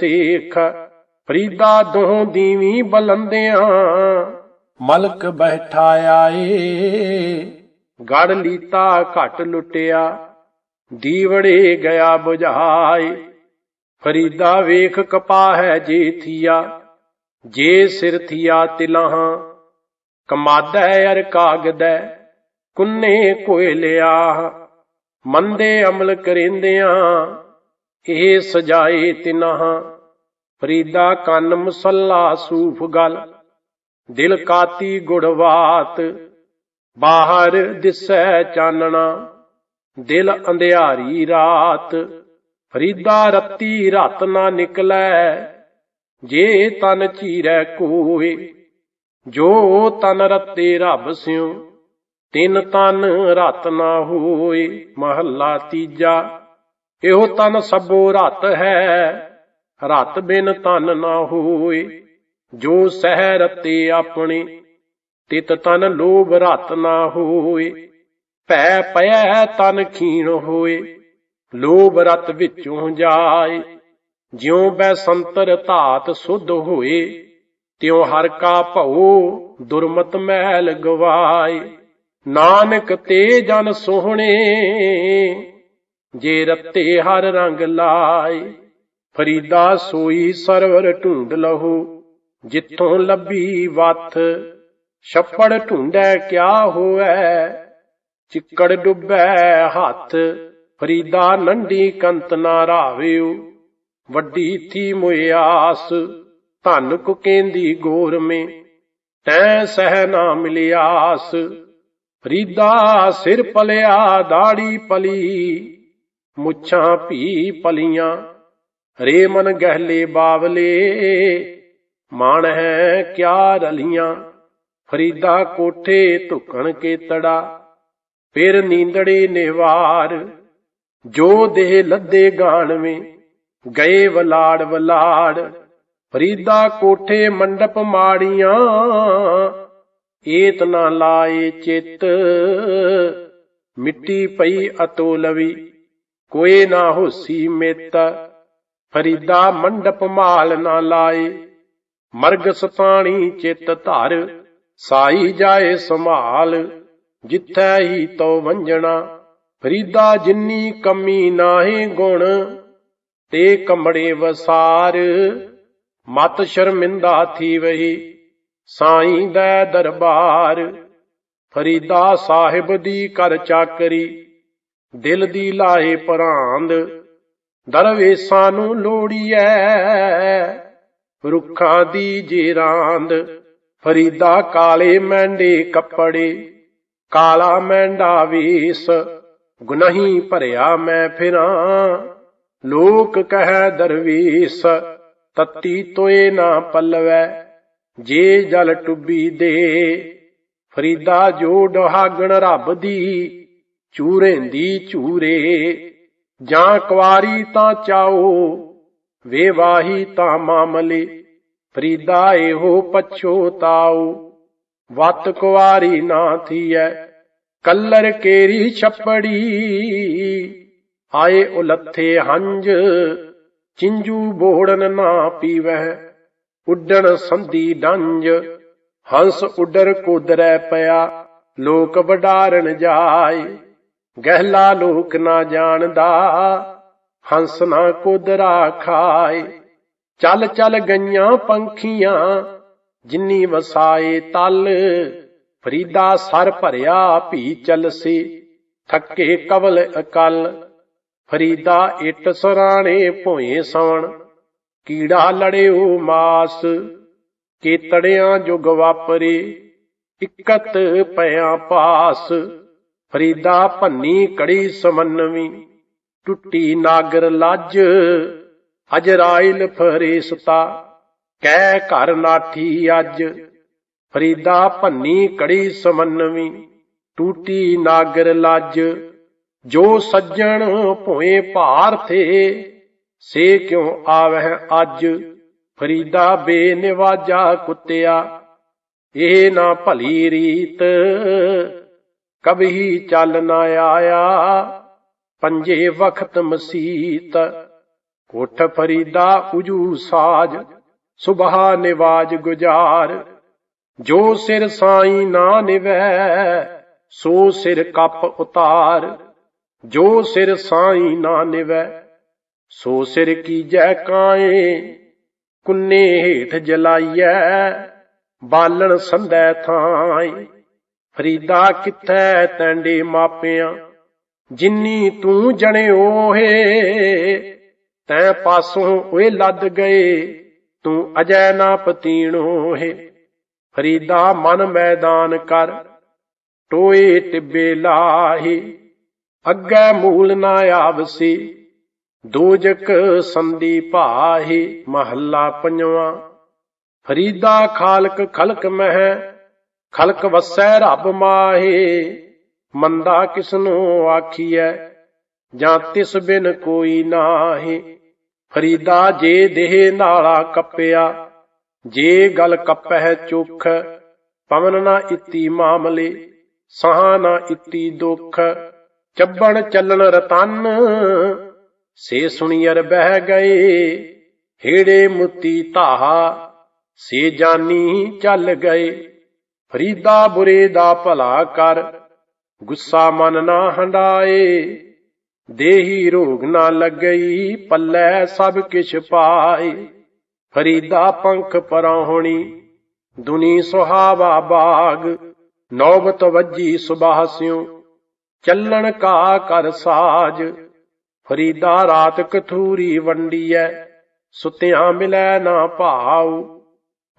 ਸੇਖ ਫਰੀਦਾ ਦੋਹ ਦੀਵੀ ਬਲੰਦਿਆਂ। ਮਲਕ ਬੈਠਾ ਆਏ। ਗੜ ਲੀਤਾ ਘਟ ਲੁੱਟਿਆ ਦੀਵੜੇ ਗਿਆ 부ਝਾਏ ਫਰੀਦਾ ਵੇਖ ਕਪਾ ਹੈ ਜੇ ਥੀਆ ਜੇ ਸਿਰ ਥੀਆ ਤਿਲਾਹਾਂ। ਕਮਾਦਾ ਅਰ ਕਾਗਦੈ ਕੁੰਨੇ ਕੋਇਲਿਆ ਮੰਦੇ ਅਮਲ ਕਰਿੰਦਿਆਂ ਇਹ ਸਜਾਏ ਤਿਨਹਾਂ, ਫਰੀਦਾ ਕੰਨ ਮੁਸੱਲਾ ਸੂਫ ਗਲ, ਦਿਲ ਕਾਤੀ ਗੁੜਵਾਤ ਬਾਹਰ ਦਿਸੈ ਚਾਨਣਾ, ਦਿਲ ਅੰਧਿਆਰੀ ਰਾਤ, ਫਰੀਦਾ ਰੱਤੀ ਰਤ ਨਾ ਨਿਕਲੈ, ਜੇ ਤਨ ਚੀਰੈ ਕੋਏ, ਜੋ ਤਨ ਰਤੇ ਰੱਬ ਸਿਉ, ਤਿਨ ਤਨ ਰਤ ਨਾ ਹੋਏ, ਮਹੱਲਾ ਤੀਜਾ। ਇਹੋ ਤਨ ਸਭੋ ਰਤ ਹੈ। ਰਤ ਬਿਨ ਤਨ ਨਾ ਹੋਏ। ਜੋ ਸਹਿ ਰਤੇ ਆਪਣੇ, ਤਿਤ ਤਨ ਲੋਭ ਰਤ ਨਾ ਹੋਏ। ਭੈ ਪਿਆ ਤਨ ਖੀਣ ਹੋਏ। ਲੋਭ ਰਤ ਵਿੱਚੋਂ ਜਾਏ। ਜਿਉ ਬੈ ਸੰਤਰ ਧਾਤ ਸੁਧ ਹੋਏ। ਤਿਉ ਹਰ ਕਾ ਭਉ ਦੁਰਮਤ ਮਹਿਲ ਗਵਾਏ। ਨਾਨਕ ਤੇ ਜਨ ਸੋਹਣੇ। ਜੇ ਰੱਤੇ ਹਰ ਰੰਗ ਲਾਏ, ਫਰੀਦਾ ਸੋਈ ਸਰਵਰ ਢੂੰਡ ਲਹੋ। ਜਿੱਥੋਂ ਲੱਭੀ ਵਥ, ਛੱਪੜ ਢੂੰਡੈ ਕਿਆ ਹੋਐ? ਚਿੱਕੜ ਡੁੱਬੈ ਹੱਥ, ਫਰੀਦਾ ਨੰਡੀ ਕੰਤ ਨਾ ਰਾਵਿਓ ਵੱਡੀ ਥੀ ਮੁਇਆਸ ਧਨ ਕੁ ਕੇਂਦੀ ਗੋਰ ਮੇ। ਤੈ ਸਹਿ ਨਾ ਮਿਲਿਆਸ ਫਰੀਦਾ ਸਿਰ ਪਲਿਆ, ਦਾੜੀ ਪਲੀ। ਮੁੱਛਾਂ ਭੀ ਪਲੀਆਂ ਰੇ ਮਨ ਗਹਿਲੇ ਬਾਵਲੇ, ਮਾਣ ਹੈ ਕਿਆ ਰਲੀਆਂ, ਫਰੀਦਾ ਕੋਠੇ ਧੁਕਣ ਕੇ ਤੜਾ ਫਿਰ ਨੀਂਦੜੇ ਨਿਵਾਰ, ਜੋ ਦੇਹ ਲੱਦੇ ਗਾਣਵੇਂ, ਗਏ ਵਲਾੜ ਵਲਾੜ, ਫਰੀਦਾ ਕੋਠੇ ਮੰਡਪ ਮਾੜੀਆਂ, ਏਤ ਨਾ ਲਾਏ ਚਿੱਤ, ਮਿੱਟੀ ਪਈ ਅਤੋਲਵੀ। ਕੋਏ ਨਾ ਹੋਸੀ ਮਿੱਤ, ਫਰੀਦਾ ਮੰਡਪ ਮਾਲ ਨਾ ਲਾਏ। ਮਰਗ ਸਤਾਣੀ ਚਿੱਤ ਧਰ, ਸਾਈ ਜਾਏ ਸੰਭਾਲ। ਜਿੱਥੈ ਹੀ ਤੋ ਵੰਜਣਾ ਫਰੀਦਾ ਜਿੰਨੀ ਕਮੀ ਨਾਹੀ ਗੁਣ। ਤੇ ਕੰਬੜੇ ਵਸਾਰ, ਮਤ ਸ਼ਰਮਿੰਦਾ ਥੀ ਵਹੀ ਸਾਈਂ ਦਾ ਦਰਬਾਰ। ਫਰੀਦਾ ਸਾਹਿਬ ਦੀ ਕਰ ਚਾਕਰੀ ਦਿਲ ਦੀ ਲਾਏ ਪਰਾਂਦ, ਦਰਵੇਸਾਂ ਨੂੰ ਲੋੜੀਐ। ਰੁੱਖਾਂ ਦੀ ਜੀਰਾਂਦ, ਫਰੀਦਾ ਕਾਲੇ ਮੈਂਡੇ ਕੱਪੜੇ, ਕਾਲਾ ਮੈਂਡਾ ਵੇਸ, ਗੁਨਹੀ ਭਰਿਆ ਮੈਂ ਫਿਰਾਂ। ਲੋਕ ਕਹੈ ਦਰਵੇਸ, ਤਤੀ ਤੋਏ ਨਾ ਪੱਲਵੈ, ਜੇ ਜਲ ਟੁੱਬੀ ਦੇ। ਫਰੀਦਾ ਜੋ ਡਹਾਗਣ ਰੱਬ ਦੀ ਚੂਰੇਂਦੀ ਚੂਰੇ ਜਾਂ ਕੁਆਰੀ ਤਾਂ ਚਾਓ ਵੇਵਾਹੀ ਤਾਂ ਮਾਮਲੇ, ਫਰੀਦਾ ਇਹੋ ਪਛੋਤਾਓ ਵਤ ਕੁਵਾਰੀ ਨਾ ਥੀਐ, ਕੱਲਰ ਕੇਰੀ ਛੱਪੜੀ, ਆਏ ਉਲੱਥੇ ਹੰਝ, ਚਿੰਜੂ ਬੋੜਨ ਨਾ ਪੀਵਹਿ, ਉੱਡਣ ਸੰਧੀ ਡੰਜ ਹੰਸ ਉੱਡਰ ਕੋਦਰੈ ਪਿਆ, ਲੋਕ ਵਡਾਰਨ ਜਾਏ। ਗਹਿਲਾ ਲੋਕ ਨਾ ਜਾਣਦਾ, ਹੰਸ ਨਾ ਕੋਦਰਾ ਖਾਏ ਚੱਲ ਚੱਲ ਗਈਆਂ ਪੰਖੀਆਂ, ਜਿੰਨੀ ਵਸਾਏ ਤਲ। ਫਰੀਦਾ ਸਰ ਭਰਿਆ ਭੀ ਚਲਸੀ, ਥੱਕੇ ਕਵਲ ਅਕਲ। ਫਰੀਦਾ ਇਟ ਸਰਾਣੇ ਭੋਏ ਸਵਣ ਕੀੜਾ ਲੜਿਓ ਮਾਸ। ਕੇਤੜਿਆਂ ਜੁਗ ਵਾਪਰੇ, ਇਕਤ ਪਿਆ ਪਾਸ। ਫਰੀਦਾ ਭੰਨੀ ਕੜੀ ਸਮਨਵੀ, ਟੁੱਟੀ ਨਾਗਰ ਲੱਜ ਅਜਰਾਇਲ ਫਰੇਸਤਾ, ਕਹਿ ਘਰ ਨਾਠੀ ਅੱਜ। ਫਰੀਦਾ ਭੰਨੀ ਕੜੀ ਸਮਨਵੀ, ਟੂਟੀ ਨਾਗਰ ਲੱਜ, ਜੋ ਸੱਜਣ ਭੋਏ ਭਾਰ ਥੇ, ਸੇ ਕਿਉ ਆਵਹਿ ਅੱਜ? ਫਰੀਦਾ ਬੇਨਿਵਾਜਾ ਕੁੱਤਿਆ, ਇਹ ਨਾ ਭਲੀ ਰੀਤ ਕਬਹੀ ਚੱਲ ਨਾ ਆਇਆ, ਪੰਜੇ ਵਖਤ ਮਸੀਤ। ਉਠ ਫਰੀਦਾ ਉਜੂ ਸਾਜ, ਸੁਬਹਾ ਨਿਵਾਜ ਗੁਜਾਰ। ਜੋ ਸਿਰ ਸਾਈ ਨਾ ਨਿਵੈ, ਸੋ ਸਿਰ ਕੱਪ ਉਤਾਰ। ਜੋ ਸਿਰ ਸਾਈ ਨਾ ਨਿਵੈ, ਸੋ ਸਿਰ ਕੀਜੈ ਕਾਏ। ਕੁੰਨੇ ਹੇਠ ਜਲਾਈਐ, ਬਾਲਣ ਸੰਧੈ ਥਾਈ ਫਰੀਦਾ ਕਿੱਥੈ ਤੈਂਡੇ ਮਾਪਿਆਂ? ਜਿੰਨੀ ਤੂੰ ਜਣਿਓ ਹੈ ਤੈ ਪਾਸੋਂ ਓਏ ਲੱਦ ਗਏ, ਤੂੰ ਅਜੈ ਨਾ ਪਤੀਣੋ ਹੈ ਫਰੀਦਾ ਮਨ ਮੈਦਾਨ ਕਰ, ਟੋਏ ਟਿੱਬੇ ਲਾਹੀ, ਅੱਗੇ ਮੂਲ ਨਾ ਆਵਸੀ, ਦੋਜਕ ਸੰਦੀ ਭਾਹੀ ਮਹੱਲਾ ਪੰਜਵਾਂ। ਫਰੀਦਾ ਖਾਲਕ ਖਲਕ ਮਹਿ ਖਲਕ ਵਸੈ ਰੱਬ ਮਾਹੇ, ਮੰਦਾ ਕਿਸਨੂੰ ਆਖੀਐ, ਜਾਂ ਤਿਸ ਬਿਨ ਕੋਈ ਨਾਹੀ। ਫਰੀਦਾ ਜੇ ਦੇਹ ਨਾਲਾ ਕੱਪਿਆ, ਜੇ ਗਲ ਕੱਪਹਿ ਚੁਖ, ਪਵਨ ਨਾ ਇਤੀ ਮਾਮਲੇ, ਸਹਾ ਨਾ ਇਤੀ ਦੁਖ। ਚੱਬਣ ਚੱਲਣ ਰਤਨ, ਸੇ ਸੁਣੀਅਰ ਬਹਿ ਗਏ, ਹੇੜੇ ਮੁਤੀ ਧਾਹਾ, ਸੇ ਜਾਨੀ ਚੱਲ ਗਏ। ਫਰੀਦਾ ਬੁਰੇ ਦਾ ਭਲਾ ਕਰ, ਗੁੱਸਾ ਮਨ ਨਾ ਹੰਡਾਏ। ਦੇਹੀ ਰੋਗ ਨਾ ਲੱਗਈ, ਪੱਲੇ ਸਭ ਕਿਛ ਪਾਏ। ਫਰੀਦਾ ਪੰਖ ਪਰਾਉਣੀ ਦੁਨੀ ਸੁਹਾਵਾ ਬਾਗ। ਨੌਬਤ ਵੱਜੀ ਸੁਬਾਹ ਸਿਉ, ਚੱਲਣ ਕਾ ਕਰ ਸਾਜ। ਫਰੀਦਾ ਰਾਤ ਕਥੂਰੀ ਵੰਡੀਐ, ਸੁਤਿਆਂ ਮਿਲੈ ਨਾ ਭਾਉ।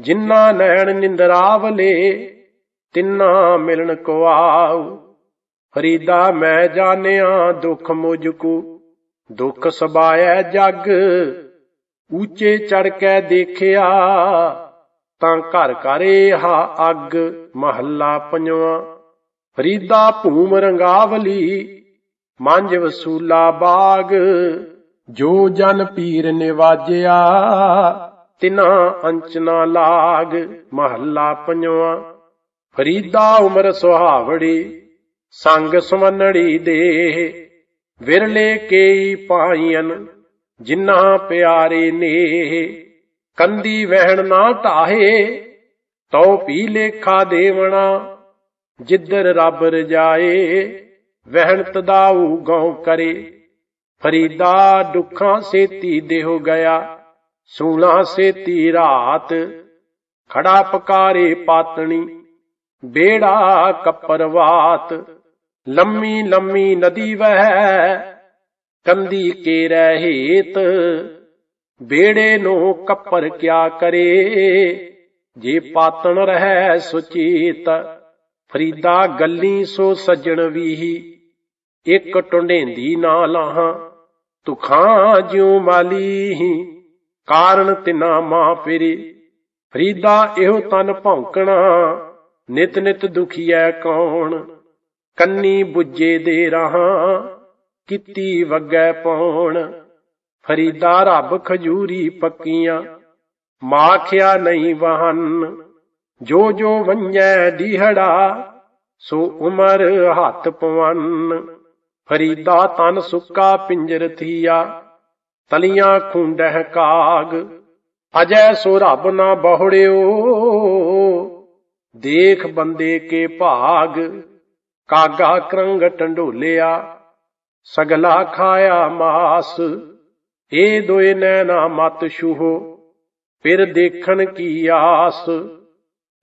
ਜਿਨ੍ਹਾਂ ਨੈਣ ਨਿੰਦਰਾਵਲੇ ਤਿੰਨਾ ਮਿਲਣ ਕੋ ਆਉ ਫਰੀਦਾ ਮੈਂ ਜਾਣਿਆ, ਦੁੱਖ ਮੁਝਕੂ ਦੁੱਖ ਸਬਾਇਐ ਜਗ, ਉੱਚੇ ਚੜ ਕੇ ਦੇਖਿਆ। ਤਾਂ ਘਰ ਘਰੇ ਹਾ ਅੱਗ, ਮਹੱਲਾ ਪੰਜਵਾਂ। ਫਰੀਦਾ ਭੂਮ ਰੰਗਾਵਲੀ ਮੰਜ ਵਸੂਲਾ ਬਾਗ। ਜੋ ਜਨ ਪੀਰ ਨਿਵਾਜਿਆ, ਤਿਨਾ ਅੰਚਨਾ ਲਾਗ, ਮਹੱਲਾ ਪੰਜਵਾਂ। ਫਰੀਦਾ ਉਮਰ ਸੁਹਾਵੜੀ, ਸੰਗ ਸੁਮਨੜੀ ਦੇ ਵਿਰਲੇ ਕੇਈ ਪਾਈਆਂ ਜਿਨ੍ਹਾਂ ਪਿਆਰੇ ਨੇ ਕੰਦੀ ਵਹਿਣ ਨਾ ਢਾਹੇ, ਤਉ ਪੀ ਲੇਖਾ ਦੇਵਣਾ, ਜਿੱਧਰ ਰੱਬ ਰਜਾਏ। ਵਹਿਣ ਤਦਾਉ ਗਉ ਕਰੇ, ਫਰੀਦਾ ਦੁੱਖਾਂ ਸੇਤੀ ਦੇਹੁ ਗਿਆ, ਸੂਲਾ ਸੇਤੀ ਰਾਤ। ਖੜਾ ਪਕਾਰੇ ਪਾਤਣੀ ਬੇੜਾ ਕੱਪਰਵਾਤ, ਲੰਮੀ ਲੰਮੀ ਨਦੀ ਵਹਿ, ਕੰਦੀ ਕੇ ਰਹਿਤ ਬੇੜੇ ਨੂੰ ਕੱਪਰ ਕਿਆ ਕਰੇ, ਜੇ ਪਾਤਣ ਰਹਿ ਸੁਚੀਤ, ਫਰੀਦਾ ਗੱਲੀ ਸੋ ਸੱਜਣ ਵੀਹੀ। ਇੱਕ ਟੁੰਡੇਂਦੀ ਨਾ ਲਾਹਾਂ, ਤੁਖਾਂ ਜਿਉ ਮਾਲੀ ਕਾਰਨ ਤਿਨਾ ਮਾਂ ਫਿਰੇ, ਫਰੀਦਾ ਇਹੋ ਤਨ ਭੌਂਕਣਾ ਨਿਤ ਨਿਤ ਦੁਖੀਐ ਕੌਣ? ਕੰਨੀ ਬੁੱਝੇ ਦੇ ਰਹਾ, ਕੀਤੀ ਵਗੈ ਪੌਣ? ਫਰੀਦਾ ਰੱਬ ਖਜੂਰੀ ਪੱਕੀਆਂ, ਮਾਖਿਆ ਨਹੀਂ ਵਹਨ। ਜੋ ਜੋ ਵੰਜੈ ਡੀਹੜਾ, ਸੋ ਉਮਰ ਹੱਥ ਪਵਨ। ਫਰੀਦਾ ਤਨ ਸੁੱਕਾ ਪਿੰਜਰ ਥੀਆ, ਤਲੀਆਂ ਖੁੰਡਹਿ ਕਾਗ। ਅਜੈ ਸੋ ਰੱਬ ਨਾ ਬਹੁੜਿਓ ਦੇਖ ਬੰਦੇ ਕੇ ਭਾਗ, ਕਾਗਾ ਕਰੰਗ ਟੰਡੋਲਿਆ, ਸਗਲਾ ਖਾਇਆ ਮਾਸ ਇਹ ਦੋਏ ਨੈਣਾ ਮਤ ਛੂਹੋ, ਫਿਰ ਦੇਖਣ ਕੀ ਆਸ।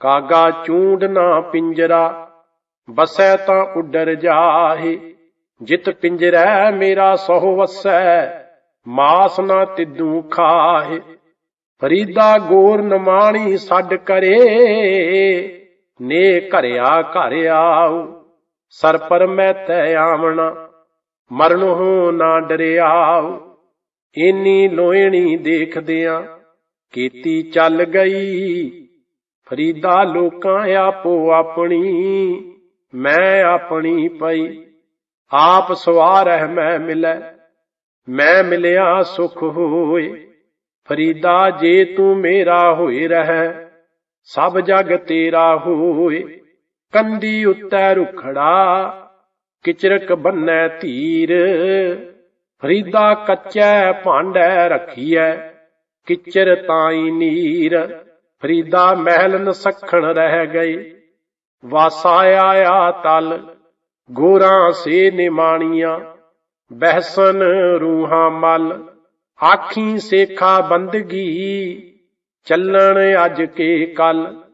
ਕਾਗਾ ਚੂੰਡ ਨਾ ਪਿੰਜਰਾ, ਬਸੈ ਤਾਂ ਉੱਡਰ ਜਾਹੇ, ਜਿਤ ਪਿੰਜਰੈ ਮੇਰਾ ਸਹੁ ਵਸੈ, ਮਾਸ ਨਾ ਤਿੱਦੂ ਖਾਹੇ। ਫਰੀਦਾ ਗੋਰ ਨਮਾਣੀ ਛੱਡ ਕਰੇ, ਨੇ ਘਰਿਆ ਘਰ ਆਉ, ਸਰ ਪਰ ਮੈਂ ਤੈ ਆਵਣਾ, ਮਰਨ ਹੋ ਨਾ ਡਰਿਆਉ। ਇਨੀ ਲੋਇਣੀ ਦੇਖਦਿਆਂ ਕੀਤੀ ਚੱਲ ਗਈ, ਫਰੀਦਾ ਲੋਕਾਂ ਆਪੋ ਆਪਣੀ, ਮੈਂ ਆਪਣੀ ਪਈ। ਆਪ ਸਵਾਰਹਿ ਮੈਂ ਮਿਲੈ, ਮੈਂ ਮਿਲਿਆ ਸੁਖ ਹੋਏ। ਫਰੀਦਾ ਜੇ ਤੂੰ ਮੇਰਾ ਹੋਏ ਰਹਿ, ਸਭ ਜਗ ਤੇਰਾ ਹੋਏ। ਕੰਦੀ ਉੱਤੇ ਰੁਖੜਾ, ਕਿਚਰਕ ਬੰਨੈ ਧੀਰ ਫਰੀਦਾ ਕੱਚੈ ਭਾਂਡੈ ਰੱਖੀਐ, ਕਿਚਰ ਤਾਈ ਨੀਰ। ਫਰੀਦਾ ਮਹਿਲ ਨਸਖਣ ਰਹਿ ਗਏ, ਵਾਸਾ ਆਇਆ ਤਲ। ਗੋਰਾਂ ਸੇ ਨਿਮਾਣੀਆਂ, ਬਹਿਸਨ ਰੂਹਾਂ ਮਲ। ਆਖੀ ਸੇਖਾ ਬੰਦਗੀ ਚੱਲਣ ਅੱਜ ਕੇ ਕੱਲ